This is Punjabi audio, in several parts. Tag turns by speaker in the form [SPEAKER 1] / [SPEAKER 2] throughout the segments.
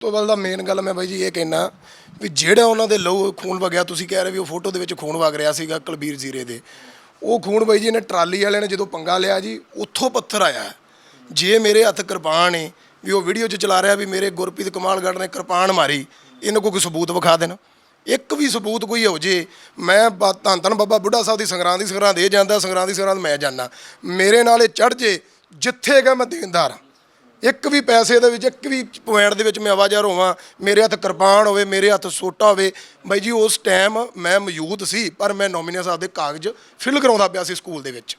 [SPEAKER 1] ਤੋਂ ਵੱਲ ਦਾ ਮੇਨ ਗੱਲ ਮੈਂ ਬਾਈ ਜੀ ਇਹ ਕਹਿਣਾ ਵੀ ਜਿਹੜਾ ਉਹਨਾਂ ਦੇ ਲਹੂ ਖੂਨ ਵਗਿਆ, ਤੁਸੀਂ ਕਹਿ ਰਹੇ ਵੀ ਉਹ ਫੋਟੋ ਦੇ ਵਿੱਚ ਖੂਨ ਵਗ ਰਿਹਾ ਸੀਗਾ ਕੁਲਬੀਰ ਜ਼ੀਰੇ ਦੇ। ਉਹ ਖੂਨ ਬਾਈ ਜੀ ਨੇ ਟਰਾਲੀ ਵਾਲਿਆਂ ਨੇ ਜਦੋਂ ਪੰਗਾ ਲਿਆ ਜੀ, ਉੱਥੋਂ ਪੱਥਰ ਆਇਆ। ਜੇ ਮੇਰੇ ਹੱਥ ਕਿਰਪਾਨ ਹੈ ਵੀ ਉਹ ਵੀਡੀਓ 'ਚ ਚਲਾ ਰਿਹਾ ਵੀ ਮੇਰੇ ਗੁਰਪ੍ਰੀਤ ਕਮਾਲਗੜ੍ਹ ਨੇ ਕਿਰਪਾਨ ਮਾਰੀ, ਇਹਨੂੰ ਕੋਲ ਕੋਈ ਸਬੂਤ ਵਿਖਾ ਦੇਣ। ਇੱਕ ਵੀ ਸਬੂਤ ਕੋਈ ਹੋ ਜੇ, ਮੈਂ ਬਾ- ਧੰਨ ਧੰਨ ਬਾਬਾ ਬੁੱਢਾ ਸਾਹਿਬ ਦੀ ਸੰਗਰਾਂਦ ਦੀ ਸੰਗਰਾਂਦ, ਇਹ ਜਾਂਦਾ ਸੰਗਰਾਂਦ ਦੀ ਸੰਗਰਾਂਦ, ਮੈਂ ਜਾਂਦਾ। ਮੇਰੇ ਨਾਲ ਇਹ ਚੜ ਜੇ, ਜਿੱਥੇ ਗਾ ਮੈਂ ਦੇਣਦਾਰ ਹਾਂ। ਇੱਕ ਵੀ ਪੈਸੇ ਦੇ ਵਿੱਚ ਇੱਕ ਵੀ ਪੁਆਇੰਟ ਦੇ ਵਿੱਚ ਮੈਂ ਆਵਾਜ਼ਾਰ ਹੋਵਾਂ ਮੇਰੇ ਹੱਥ ਕਿਰਪਾਨ ਹੋਵੇ ਮੇਰੇ ਹੱਥ ਸੋਟਾ ਹੋਵੇ। ਬਾਈ ਜੀ ਉਸ ਟਾਈਮ ਮੈਂ ਮੌਜੂਦ ਸੀ ਪਰ ਮੈਂ ਨੋਮੀਨੀਆ ਸਾਹਿਬ ਦੇ ਕਾਗਜ਼ ਫਿਲ ਕਰਾਉਂਦਾ ਪਿਆ ਸੀ ਸਕੂਲ ਦੇ ਵਿੱਚ।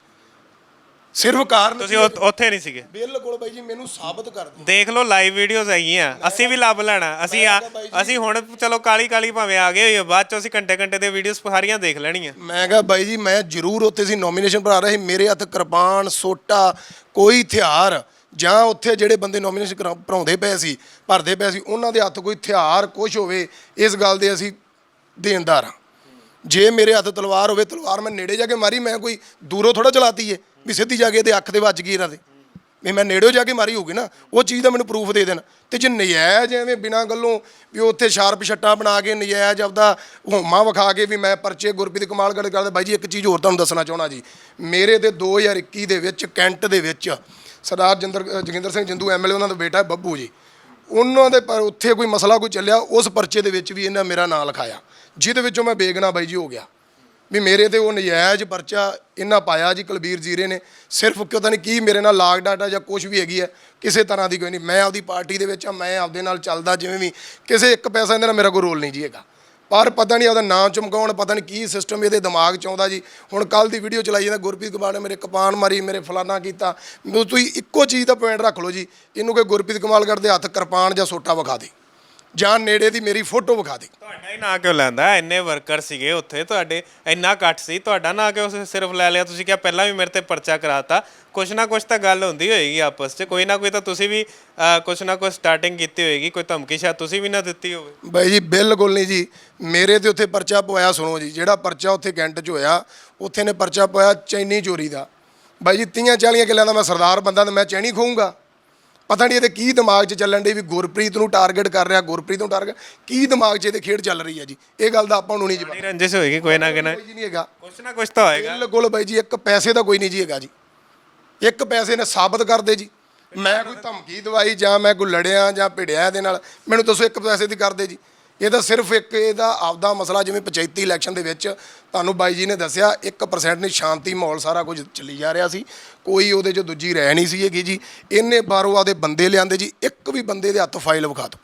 [SPEAKER 1] ਸਿਰਫ ਕਾਰਨ
[SPEAKER 2] ਤੁਸੀਂ ਉ- ਉੱਥੇ ਨਹੀਂ ਸੀਗੇ।
[SPEAKER 1] ਬਿਲਕੁਲ ਬਾਈ ਜੀ ਮੈਨੂੰ ਸਾਬਤ ਕਰ ਦਿਓ।
[SPEAKER 2] ਦੇਖ ਲਓ ਲਾਈਵ ਵੀਡੀਓਜ਼ ਹੈਗੀਆਂ। ਅਸੀਂ ਵੀ ਲੱਭ ਲੈਣਾ। ਅਸੀਂ ਆ ਅਸੀਂ ਹੁਣ ਚਲੋ ਕਾਲੀ ਕਾਲੀ ਭਾਵੇਂ ਆ ਗਏ ਹੋਈਏ ਬਾਅਦ ਚ ਅਸੀਂ ਘੰਟੇ ਘੰਟੇ ਦੇ ਵੀਡੀਓਜ਼ ਸਾਰੀਆਂ ਦੇਖ ਲੈਣੀਆਂ।
[SPEAKER 1] ਮੈਂ ਕਿਹਾ ਬਾਈ ਜੀ ਮੈਂ ਜ਼ਰੂਰ ਉੱਥੇ ਸੀ ਨੋਮੀਨੇਸ਼ਨ ਭਰਾ ਰਿਹਾ ਸੀ। ਮੇਰੇ ਹੱਥ ਕਿਰਪਾਨ ਸੋਟਾ ਕੋਈ ਹਥਿਆਰ। ਜਾਂ ਉੱਥੇ ਜਿਹੜੇ ਬੰਦੇ ਨੋਮੀਨੇਸ਼ਨ ਭਰਾਉਂਦੇ ਪਏ ਸੀ, ਭਰਦੇ ਪਏ ਸੀ, ਉਹਨਾਂ ਦੇ ਹੱਥ ਕੋਈ ਹਥਿਆਰ ਕੁਝ ਹੋਵੇ, ਇਸ ਗੱਲ ਦੇ ਅਸੀਂ ਦੇਣਦਾਰ ਹਾਂ। ਜੇ ਮੇਰੇ ਹੱਥ ਤਲਵਾਰ ਹੋਵੇ, ਤਲਵਾਰ ਮੈਂ ਨੇੜੇ ਜਾ ਕੇ ਮਾਰੀ, ਮੈਂ ਕੋਈ ਦੂਰੋਂ ਥੋੜਾ ਚਲਾਤੀ ਏ, ਵੀ ਸਿੱਧੀ ਜਾ ਕੇ ਇਹਦੇ ਅੱਖ ਦੇ ਵੱਜ ਗਈ ਇਹਨਾਂ ਦੇ। ਵੀ ਮੈਂ ਨੇੜਿਓਂ ਜਾ ਕੇ ਮਾਰੀ ਹੋਊਗੀ ਨਾ, ਉਹ ਚੀਜ਼ ਦਾ ਮੈਨੂੰ ਪ੍ਰੂਫ ਦੇ ਦੇਣ। ਤੇ ਜੇ ਨਜਾਇਜ਼ ਐਵੇਂ ਬਿਨਾਂ ਗੱਲੋਂ ਵੀ ਉੱਥੇ ਸ਼ਾਰਪ ਛੱਟਾ ਬਣਾ ਕੇ ਨਜਾਇਜ਼ ਆਪਦਾ ਹੋਮਾ ਵਿਖਾ ਕੇ ਵੀ ਮੈਂ ਪਰਚੇ ਗੁਰਪ੍ਰੀਤ ਕਮਾਲਗੜ੍ਹ ਕਰਦਾ, ਬਾਈ ਜੀ, ਇੱਕ ਚੀਜ਼ ਹੋਰ ਤੁਹਾਨੂੰ ਦੱਸਣਾ ਚਾਹਣਾ ਜੀ। ਮੇਰੇ ਤੇ 2021 ਦੇ ਵਿੱਚ, ਕੈਂਟ ਦੇ ਵਿੱਚ ਸਰਦਾਰ ਜਿੰਦਰ ਜਗਿੰਦਰ ਸਿੰਘ ਜਿੰਦੂ ਐਮਐਲਏ ਉਹਨਾਂ ਦਾ ਬੇਟਾ ਬੱਬੂ ਜੀ। ਉਹਨਾਂ ਦੇ ਪਰ ਉੱਥੇ ਕੋਈ ਮਸਲਾ ਕੋਈ ਚੱਲਿਆ, ਉਸ ਪਰਚੇ ਦੇ ਵਿੱਚ ਵੀ ਇਹਨਾਂ ਮੇਰਾ ਨਾਂ ਲਿਖਾਇਆ। ਜਿਹਦੇ ਵਿੱਚੋਂ ਮੈਂ ਬੇਗਨਾ ਬਾਈ ਜੀ ਹੋ ਗਿਆ। ਵੀ ਮੇਰੇ ਤੇ ਉਹ ਨਜਾਇਜ਼ ਪਰਚਾ ਇਹਨਾਂ ਪਾਇਆ ਜੀ ਕੁਲਬੀਰ ਜੀਰੇ ਨੇ। ਸਿਰਫ ਕਿਉਂ ਤਾਂ ਨਹੀਂ ਕੀ ਮੇਰੇ ਨਾਲ ਲਾਗ ਡਾਟਾ ਜਾਂ ਕੁਝ ਵੀ ਹੈਗੀ ਹੈ ਕਿਸੇ ਤਰ੍ਹਾਂ ਦੀ ਕੋਈ ਨਹੀਂ। ਮੈਂ ਆਪਦੀ ਪਾਰਟੀ ਦੇ ਵਿੱਚ ਆ, ਮੈਂ ਆਪਦੇ ਨਾਲ ਚੱਲਦਾ ਜਿਵੇਂ ਵੀ। ਕਿਸੇ ਇੱਕ ਪੈਸਾ ਇਹਦੇ ਨਾਲ ਮੇਰਾ ਕੋਈ ਰੋਲ ਨਹੀਂ ਜੀ ਹੈਗਾ। ਪਰ ਪਤਾ ਨਹੀਂ ਉਹਦਾ ਨਾਂ ਚਮਕਾਉਣ, ਪਤਾ ਨਹੀਂ ਕੀ ਸਿਸਟਮ ਇਹਦੇ ਦਿਮਾਗ 'ਚ ਆਉਂਦਾ ਜੀ। ਹੁਣ ਕੱਲ ਦੀ ਵੀਡੀਓ ਚਲਾਈ ਜਾਂਦਾ, ਗੁਰਪ੍ਰੀਤ ਕਮਾਲ ਨੇ ਮੇਰੇ ਕਪਾਨ ਮਾਰੀ, ਮੇਰੇ ਫਲਾਨਾ ਕੀਤਾ। ਤੁਸੀਂ ਇੱਕੋ ਚੀਜ਼ ਦਾ ਪੁਆਇੰਟ ਰੱਖ ਲਓ ਜੀ। ਇਹਨੂੰ ਕਿ ਗੁਰਪ੍ਰੀਤ ਕਮਾਲਗੜ੍ਹ ਦੇ ਹੱਥ ਕਿਰਪਾਨ ਜਾਂ ਸੋਟਾ ਵਿਖਾ ਦੇ। ਜਾਂ ਨੇੜੇ ਦੀ ਮੇਰੀ ਫੋਟੋ ਵਿਖਾ ਦੇ।
[SPEAKER 2] ਤੁਹਾਡਾ ਹੀ ਨਾਂ ਕਿਉਂ ਲੈਂਦਾ? ਇੰਨੇ ਵਰਕਰ ਸੀਗੇ ਉੱਥੇ ਤੁਹਾਡੇ ਇੰਨਾ ਘੱਟ ਸੀ। ਤੁਹਾਡਾ ਨਾਂ ਕਿਉਂ ਸਿ- ਸਿਰਫ ਲੈ ਲਿਆ? ਤੁਸੀਂ ਕਿਹਾ ਪਹਿਲਾਂ ਵੀ ਮੇਰੇ ਤੇ ਪਰਚਾ ਕਰਾਤਾ। ਕੁਛ ਨਾ ਕੁਛ ਤਾਂ ਗੱਲ ਹੁੰਦੀ ਹੋਏਗੀ ਆਪਸ 'ਚ। ਕੋਈ ਨਾ ਕੋਈ ਤਾਂ ਤੁਸੀਂ ਵੀ ਕੁਛ ਨਾ ਕੁਛ ਸਟਾਰਟਿੰਗ ਕੀਤੀ ਹੋਏਗੀ। ਕੋਈ ਧਮਕੀ ਸ਼ਾਇਦ ਤੁਸੀਂ ਵੀ ਨਾ ਦਿੱਤੀ ਹੋਵੇ।
[SPEAKER 1] ਬਾਈ ਜੀ ਬਿਲਕੁਲ ਨਹੀਂ ਜੀ। ਮੇਰੇ ਤੇ ਉੱਥੇ ਪਰਚਾ ਪਵਾਇਆ ਸੁਣੋ ਜੀ। ਜਿਹੜਾ ਪਰਚਾ ਉੱਥੇ ਕੈਂਟ 'ਚ ਹੋਇਆ ਉੱਥੇ ਨੇ ਪਰਚਾ ਪਵਾਇਆ ਚੈਨੀ ਚੋਰੀ ਦਾ। ਬਾਈ ਜੀ 30 40 ਕਿੱਲਿਆਂ ਦਾ ਮੈਂ ਸਰਦਾਰ ਬੰਦਾ ਤੇ ਮੈਂ ਚੈਨੀ ਖੋਊਂਗਾ ਪਤਾ ਨਹੀਂ ਇਹਦੇ ਕੀ ਦਿਮਾਗ 'ਚ ਚੱਲਣ ਦੀ ਵੀ ਗੁਰਪ੍ਰੀਤ ਨੂੰ ਟਾਰਗੇਟ ਕਰ ਰਿਹਾ ਗੁਰਪ੍ਰੀਤ ਨੂੰ ਟਾਰਗੇਟ ਕੀ ਦਿਮਾਗ 'ਚ ਇਹਦੇ ਖੇਡ ਚੱਲ ਰਹੀ ਹੈ ਜੀ? ਇਹ ਗੱਲ ਦਾ ਆਪਾਂ ਨੂੰ ਨਹੀਂ ਜੀ ਪਤਾ।
[SPEAKER 2] ਰੰਜਿਸ਼ ਹੋਏਗੀ ਕੋਈ ਨਾ ਕੋਈ ਨਾ
[SPEAKER 1] ਕੋਈ ਜੀ ਨਹੀਂ ਹੈਗਾ।
[SPEAKER 2] ਕੁਛ ਨਾ ਕੁਛ ਤਾਂ ਹੋਏਗਾ।
[SPEAKER 1] ਬਿਲਕੁਲ ਬਾਈ ਜੀ ਇੱਕ ਪੈਸੇ ਦਾ ਕੋਈ ਨਹੀਂ ਜੀ ਹੈਗਾ ਜੀ। ਇੱਕ ਪੈਸੇ ਨੇ ਸਾਬਤ ਕਰ ਦੇ ਜੀ। ਮੈਂ ਕੋਈ ਧਮਕੀ ਦਵਾਈ ਜਾਂ ਮੈਂ ਕੋਈ ਲੜਿਆ ਜਾਂ ਭਿੜਿਆ ਇਹਦੇ ਨਾਲ ਮੈਨੂੰ ਦੱਸੋ ਇੱਕ ਪੈਸੇ ਦੀ ਕਰ ਦੇ ਜੀ। ਇਹ ਤਾਂ ਸਿਰਫ ਇੱਕ ਇਹਦਾ ਆਪਦਾ ਮਸਲਾ, ਜਿਵੇਂ ਪੰਚਾਇਤੀ ਇਲੈਕਸ਼ਨ ਦੇ ਵਿੱਚ ਤੁਹਾਨੂੰ ਬਾਈ ਜੀ ਨੇ ਦੱਸਿਆ 1% ਨਹੀਂ, ਸ਼ਾਂਤੀ ਮਾਹੌਲ ਸਾਰਾ ਕੁਝ ਚੱਲੀ ਜਾ ਰਿਹਾ ਸੀ। ਕੋਈ ਉਹਦੇ 'ਚ ਦੂਜੀ ਰਹਿ ਨਹੀਂ ਸੀ ਹੈਗੀ ਜੀ। ਇਹਨੇ ਬਾਹਰੋਂ ਆਦੇ ਬੰਦੇ ਲਿਆਂਦੇ ਜੀ, ਇੱਕ ਵੀ ਬੰਦੇ ਦੇ ਹੱਥ ਫਾਈਲ ਵਿਖਾ ਦਿਓ।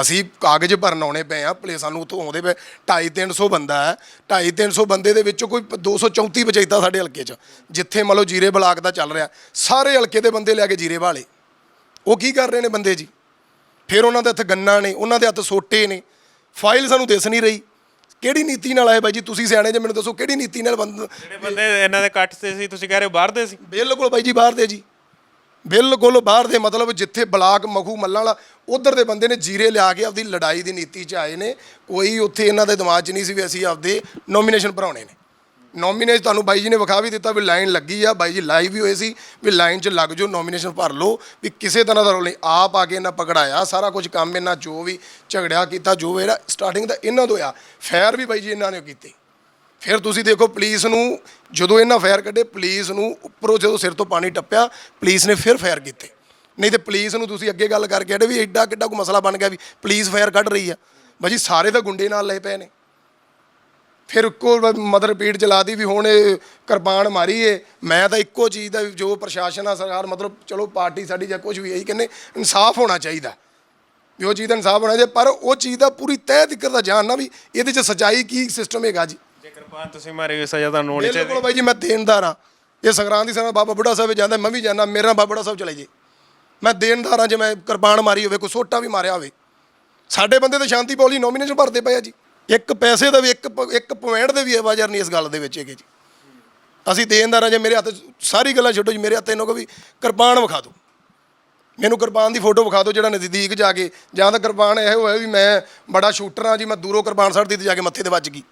[SPEAKER 1] ਅਸੀਂ ਕਾਗਜ਼ ਭਰਨ ਆਉਣੇ ਪਏ ਆ ਭਲੇ ਸਾਨੂੰ ਉੱਥੋਂ ਆਉਂਦੇ ਪਏ। 2.5 300 ਬੰਦਾ ਹੈ 2.5 300 ਬੰਦੇ ਦੇ ਵਿੱਚੋਂ ਕੋਈ 234 ਪੰਚਾਇਤਾਂ ਸਾਡੇ ਹਲਕੇ 'ਚ। ਜਿੱਥੇ ਮੰਨ ਲਓ ਜੀਰੇ ਬਲਾਕ ਦਾ ਚੱਲ ਰਿਹਾ, ਸਾਰੇ ਹਲਕੇ ਦੇ ਬੰਦੇ ਲਿਆ ਕੇ ਜੀਰੇ ਵਾਲੇ। ਉਹ ਕੀ ਕਰ ਰਹੇ ਨੇ ਬੰਦੇ ਜੀ? ਫਿਰ ਉਹਨਾਂ ਦੇ ਹੱਥ ਗੰਨਾ ਨੇ, ਉਹਨਾਂ ਦੇ ਹੱਥ ਸੋਟੇ ਨੇ। ਫਾਈਲ ਸਾਨੂੰ ਦਿਸ ਨਹੀਂ ਰਹੀ। ਕਿਹੜੀ ਨੀਤੀ ਨਾਲ ਆਏ ਬਾਈ ਜੀ? ਤੁਸੀਂ ਸਿਆਣੇ ਜੇ ਮੈਨੂੰ ਦੱਸੋ ਕਿਹੜੀ ਨੀਤੀ ਨਾਲ ਬੰਦ
[SPEAKER 2] ਜਿਹੜੇ ਬੰਦੇ ਇਹਨਾਂ ਦੇ ਕੱਟ ਤੇ ਸੀ ਤੁਸੀਂ ਕਹਿ ਰਹੇ ਹੋ ਬਾਹਰ ਦੇ ਸੀ?
[SPEAKER 1] ਬਿਲਕੁਲ ਬਾਈ ਜੀ ਬਾਹਰ ਦੇ ਜੀ। ਬਿਲਕੁਲ ਬਾਹਰ ਦੇ ਮਤਲਬ ਜਿੱਥੇ ਬਲਾਕ ਮਖੂ ਮੱਲਾਂ ਵਾਲਾ ਉਧਰ ਦੇ ਬੰਦੇ ਨੇ ਜੀਰੇ ਲਿਆ ਕੇ ਆਪਦੀ ਲੜਾਈ ਦੀ ਨੀਤੀ 'ਚ ਆਏ ਨੇ। ਕੋਈ ਉੱਥੇ ਇਹਨਾਂ ਦੇ ਦਿਮਾਗ 'ਚ ਨਹੀਂ ਸੀ ਵੀ ਅਸੀਂ ਆਪਦੇ ਨੋਮੀਨੇਸ਼ਨ ਭਰਾਉਣੇ ਨੇ। ਨੋਮੀਨੇਸ਼ਨ ਤੁਹਾਨੂੰ ਬਾਈ ਜੀ ਨੇ ਵਿਖਾ ਵੀ ਦਿੱਤਾ ਵੀ ਲਾਈਨ ਲੱਗੀ ਆ, ਬਾਈ ਜੀ ਲਾਈਵ ਵੀ ਹੋਏ ਸੀ, ਵੀ ਲਾਈਨ 'ਚ ਲੱਗ ਜਾਓ ਨੋਮੀਨੇਸ਼ਨ ਭਰ ਲਓ, ਵੀ ਕਿਸੇ ਤਰ੍ਹਾਂ ਦਾ ਰੋਲ ਨਹੀਂ, ਆਪ ਆ ਕੇ ਇਹਨਾਂ ਪਕੜਾਇਆ, ਸਾਰਾ ਕੁਝ ਕੰਮ ਇਹਨਾਂ ਜੋ ਵੀ ਝਗੜਿਆ ਕੀਤਾ, ਜੋ ਇਹਦਾ ਸਟਾਰਟਿੰਗ ਦਾ ਇਹਨਾਂ ਤੋਂ ਆ। ਫੈਰ ਵੀ ਬਾਈ ਜੀ ਇਹਨਾਂ ਨੇ ਕੀਤੀ। ਫਿਰ ਤੁਸੀਂ ਦੇਖੋ ਪੁਲਿਸ ਨੂੰ, ਜਦੋਂ ਇਹਨਾਂ ਫਾਇਰ ਕੱਢੇ ਪੁਲਿਸ ਨੂੰ ਉੱਪਰੋਂ ਜਦੋਂ ਸਿਰ ਤੋਂ ਪਾਣੀ ਟੱਪਿਆ ਪੁਲਿਸ ਨੇ ਫਿਰ ਫਾਇਰ ਕੀਤੇ। ਨਹੀਂ ਤੇ ਪੁਲਿਸ ਨੂੰ ਤੁਸੀਂ ਅੱਗੇ ਗੱਲ ਕਰਕੇ ਆੜੇ ਵੀ ਐਡਾ ਕਿੱਡਾ ਕੋ ਮਸਲਾ ਬਣ ਗਿਆ ਵੀ ਪੁਲਿਸ ਫਾਇਰ ਕੱਢ ਰਹੀ ਆ। ਬਾਜੀ ਸਾਰੇ ਤਾਂ ਗੁੰਡੇ ਨਾਲ ਲਏ ਪਏ ਨੇ। ਫਿਰ ਇੱਕੋ ਮਦਰ ਪੀੜ ਚਲਾਦੀ ਵੀ ਹੁਣ ਇਹ ਕਿਰਪਾਨ ਮਾਰੀ ਏ ਮੈਂ ਤਾਂ ਇੱਕੋ ਚੀਜ਼ ਦਾ ਜੋ ਪ੍ਰਸ਼ਾਸਨ ਆ ਸਰਕਾਰ ਮਤਲਬ ਚਲੋ ਪਾਰਟੀ ਸਾਡੀ ਜਾਂ ਕੁਝ ਵੀ ਇਹੀ ਕਹਿੰਦੇ ਇਨਸਾਫ ਹੋਣਾ ਚਾਹੀਦਾ। ਵੀ ਉਹ ਚੀਜ਼ ਦਾ ਇਨਸਾਫ ਹੋਣਾ ਚਾਹੀਦਾ ਪਰ ਉਹ ਚੀਜ਼ ਦਾ ਪੂਰੀ ਤਹਿ ਤੀਕਰ ਦਾ ਜਾਣਨਾ ਵੀ ਇਹਦੇ 'ਚ ਸਚਾਈ ਕੀ ਸਿਸਟਮ ਹੈਗਾ ਜੀ।
[SPEAKER 2] ਜੇ ਕਿਰਪਾਨ ਤੁਸੀਂ ਮਾਰੀ ਹੋਈ ਸਜ਼ਾ ਤੁਹਾਨੂੰ ਹੋਣੀ ਚਾਹੀਦੀ।
[SPEAKER 1] ਬਿਲਕੁਲ ਬਾਈ ਜੀ ਮੈਂ ਦੇਣਦਾਰ ਹਾਂ। ਇਹ ਸੰਗਰਾਂਦ ਦੀ ਸਮੇਂ ਬਾਬਾ ਬੁੱਢਾ ਸਾਹਿਬ ਜਾਂਦਾ ਮੈਂ ਵੀ ਜਾਂਦਾ ਮੇਰਾ ਬਾਬਾ ਬੁੱਢਾ ਸਾਹਿਬ ਚਲੇ ਜੇ। ਮੈਂ ਦੇਣਦਾਰ ਹਾਂ ਜੇ ਮੈਂ ਕਿਰਪਾਨ ਮਾਰੀ ਹੋਵੇ ਕੋਈ ਸੋਟਾ ਵੀ ਮਾਰਿਆ ਹੋਵੇ। ਸਾਡੇ ਬੰਦੇ ਤੇ ਸ਼ਾਂਤੀ ਪੌਲੀ ਨੋਮੀਨੇਸ਼ਨ ਭਰਦੇ ਪਏ ਆ ਜੀ। ਇੱਕ ਪੈਸੇ ਦਾ ਵੀ, ਇੱਕ ਪ- ਇੱਕ ਪੁਆਇੰਟ ਦੇ ਵੀ ਆਵਾਜ਼ਾਰ ਨਹੀਂ ਇਸ ਗੱਲ ਦੇ ਵਿੱਚ ਹੈਗੇ ਜੀ। ਅਸੀਂ ਦੇਣਦਾਰਾਂ ਜੇ ਮੇਰੇ ਹੱਥ ਸਾਰੀ ਗੱਲਾਂ ਛੱਡੋ ਜੀ, ਮੇਰੇ ਹੱਥ ਇਹਨੂੰ ਕੋ ਵੀ ਕਿਰਪਾਨ ਵਿਖਾ ਦਿਓ। ਮੈਨੂੰ ਕਿਰਪਾਨ ਦੀ ਫੋਟੋ ਵਿਖਾ ਦਿਓ ਜਿਹੜਾ ਨਜ਼ਦੀਕ ਜਾ ਕੇ, ਜਾਂ ਤਾਂ ਕਿਰਪਾਨ ਇਹੋ ਹੋਇਆ ਵੀ ਮੈਂ ਬੜਾ ਸ਼ੂਟਰ ਹਾਂ ਜੀ, ਮੈਂ ਦੂਰੋਂ ਕਿਰਪਾਨ ਸੱਟ ਦਿੱਤੀ ਜਾ ਕੇ ਮੱਥੇ ਤੇ ਵੱਜ ਗਈ।